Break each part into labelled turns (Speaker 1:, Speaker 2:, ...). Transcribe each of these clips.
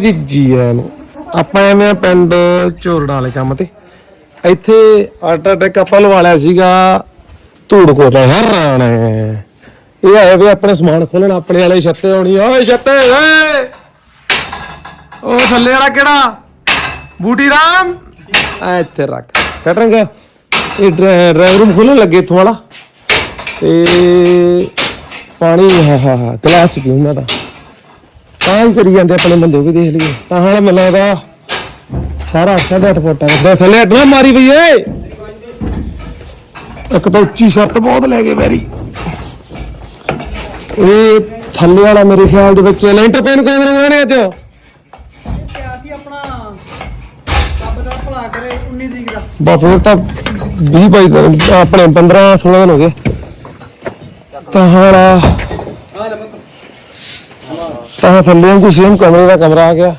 Speaker 1: ਜੀ ਜੀ ਆਇਆਂ ਆਪਾਂ ਐਵੇਂ ਆ ਪਿੰਡ ਝੋਰੜਾ ਵਾਲੇ ਕੰਮ ਤੇ। ਇੱਥੇ ਆਟਾ ਟੈਕ ਆਪਾਂ ਲਵਾ ਲਿਆ ਸੀਗਾ ਧੂੜ ਕੋਟਾ ਹਰਾਣ ਇਹ ਆਏ ਵੀ ਆਪਣੇ ਸਮਾਨ ਖੋਲਣ ਆਪਣੇ ਵਾਲੇ ਛੱਤੇ ਆਉਣੀ ਓਏ ਛੱਤੇ, ਓਏ! ਉਹ ਥੱਲੇ ਵਾਲਾ ਕਿਹੜਾ? ਬੂਟੀ ਰਾਮ? ਆ ਇੱਥੇ ਰੱਖ। ਸੈਟਰਿੰਗ ਇਹ ਡਰਾਈਵ ਰੂਮ ਖੋਲਣ ਲੱਗੇ ਇੱਥੋਂ ਵਾਲਾ। ਤੇ ਪਾਣੀ, ਹਾਂ ਹਾਂ ਹਾਂ, ਗਲਾਸ ਚ ਪੀਉਂ ਮੈਂ ਤਾਂ। ਤਾਂ ਹੀ ਕਰੀ ਜਾਂਦੇ ਆਪਣੇ ਬੰਦੇ ਵੀ ਦੇਖ ਲਈਏ। ਤਾਂ ਹੁਣ ਮੈਨੂੰ ਲੱਗਦਾ ਸਾਰਾ ਅੱਠ ਫੁੱਟ ਹੈ ਥੱਲੇ ਨਾ ਮਾਰੀ ਪਈ ਏ। ਇੱਕ ਤਾਂ ਉੱਚੀ ਛੱਤ ਬਹੁਤ ਲੈ ਗਏ ਵੈਰੀ ਇਹ ਥੱਲੇ ਵਾਲਾ ਮੇਰੇ ਖਿਆਲ ਦੇ ਵਿੱਚ ਲੈਂਟਰ ਪੈਨ ਕਦੋਂ ਲਗਾਉਣੇ ਅੱਜ।
Speaker 2: ਕਿਹਾ ਸੀ ਆਪਣਾ ਰੱਬ ਦਾ ਭਲਾ ਕਰੇ 19 ਤਰੀਕ ਦਾ
Speaker 1: ਬਾ ਫਿਰ ਤਾਂ 20 ਬਾਈ ਦਿਨ ਆਪਣੇ 15 16 ਦਿਨ ਹੋ ਗਏ। ਤਾਂ ਆਹ ਤਾਂ ਥੱਲੇ ਕੋਈ ਸੇਮ ਕਮਰੇ ਦਾ ਕਮਰਾ ਆ ਗਿਆ।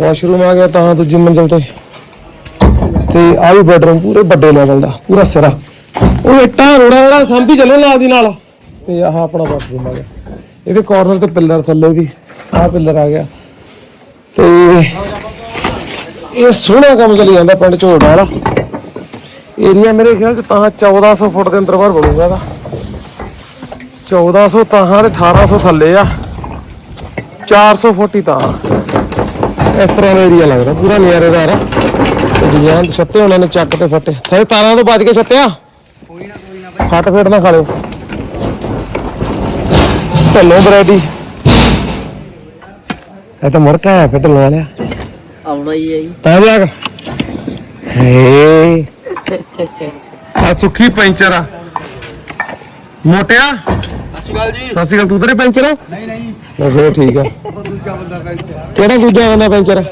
Speaker 1: ਵਾਸ਼ਰੂਮ ਆ ਗਿਆ ਤਾਂ ਦੂਜੀ ਮੰਜ਼ਲ ਤੇ। ਤੇ ਆ ਵੀ ਬੈਡਰੂਮ ਪੂਰੇ ਵੱਡੇ ਲੈਵਲ ਦਾ, ਪੂਰਾ ਸਿਰਾ। ਉਹ ਇੱਟਾਂ, ਰੋੜਾ ਰੋੜਾ ਸੰਭੀ ਚੱਲੋ ਨਾਲ ਦੀ ਨਾਲ। ਤੇ ਆਹ ਆਪਣਾ ਬਾਥਰੂਮ ਆ ਗਿਆ। ਇਹਦੇ ਕਾਰਨਰ ਤੇ ਪਿੱਲਰ ਥੱਲੇ ਵੀ, ਆਹ ਪਿੱਲਰ ਆ ਗਿਆ। ਤੇ ਇਹ ਸੋਹਣਾ ਕੰਮ ਚੱਲੀ ਜਾਂਦਾ ਪਿੰਡ ਝੋੜਾ ਵਾਲਾ। ਏਰੀਆ ਮੇਰੇ ਖਿਆਲ ਚ ਤਾਂ 1400 ਫੁੱਟ ਦੇ ਅੰਦਰ ਬਾਹਰ ਬਣੂਗਾ ਇਹਦਾ। 1400 ਤਾਂ ਤੇ 1800 ਥੱਲੇ ਆ। 400 ਫੁੱਟ ਤਾਂ ਇਸ ਤਰ੍ਹਾਂ ਦਾ ਏਰੀਆ ਲੱਗਦਾ ਪੂਰਾ ਨਿਆਰੇਦਾਰ ਆ। ਡਿਜ਼ਾਈਨ ਛੱਤੇ ਉਹਨਾਂ ਨੇ ਚੱਕ ਤੇ ਫੱਟੇ। ਥੇ ਤਾਰਾਂ ਤੋਂ ਬਚ ਕੇ ਛੱਤਿਆ?
Speaker 2: ਕੋਈ ਨਾ ਕੋਈ ਨਾ
Speaker 1: ਸੱਟ ਫੇਟ ਨਾ ਖਾ ਲਿਓ। ਢੱਲੋ ਬਰੈਡੀ ਇਹ ਤਾਂ ਮੁੜਕਾ ਆਇਆ ਫਿਰ ਢੱਲੋ ਵਾਲਿਆ।
Speaker 2: ਆਉਣਾ ਹੀ ਹੈ ਜੀ।
Speaker 1: ਤਾਂ ਜਾ ਹੇ। ਆ ਸੁੱਖੀ ਪੈਂਚਰ ਆ। ਮੋਟਿਆ?
Speaker 2: ਸ਼੍ਰੀ ਅਕਾਲ ਜੀ।
Speaker 1: ਸਤਿ ਸ਼੍ਰੀ ਅਕਾਲ ਤੂੰ ਤੇਰੇ ਪੈਂਚਰ ਆ?
Speaker 2: ਨਹੀਂ ਨਹੀਂ।
Speaker 1: ਮੈਂ ਫਿਰ ਠੀਕ ਆ।
Speaker 2: ਉਹ ਦੂਜਾ ਬੰਦਾ ਕਹਿੰਦਾ
Speaker 1: ਕਿਹੜਾ ਦੂਜਾ ਬੰਦਾ ਪੈਂਚਰ?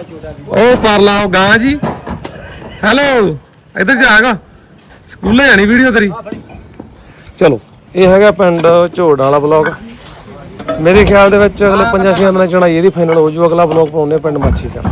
Speaker 1: ਉਹ ਪਰਲਾ ਉਹ ਗਾਂ ਜੀ। ਹੈਲੋ ਇੱਧਰ ਜਾਗਾ ਸਕੂਲੇ ਜਾਣੀ ਵੀਡੀਓ ਤੇਰੀ। ਚਲੋ ਇਹ ਹੈਗਾ ਪਿੰਡ ਝੋੜ ਵਾਲਾ ਬਲੌਗ। ਮੇਰੇ ਖਿਆਲ ਦੇ ਵਿੱਚ ਅਗਲੇ ਪੰਜਾਂ ਛੇਆਂ ਦਿਨਾਂ ਚ ਚੜਾਈ ਇਹਦੀ ਫਾਈਨਲ ਹੋ ਜੂ ਅਗਲਾ ਬਲੌਗ ਪਾਉਂਦੇ ਆ ਪਿੰਡ ਮੱਛੀ ਦਾ।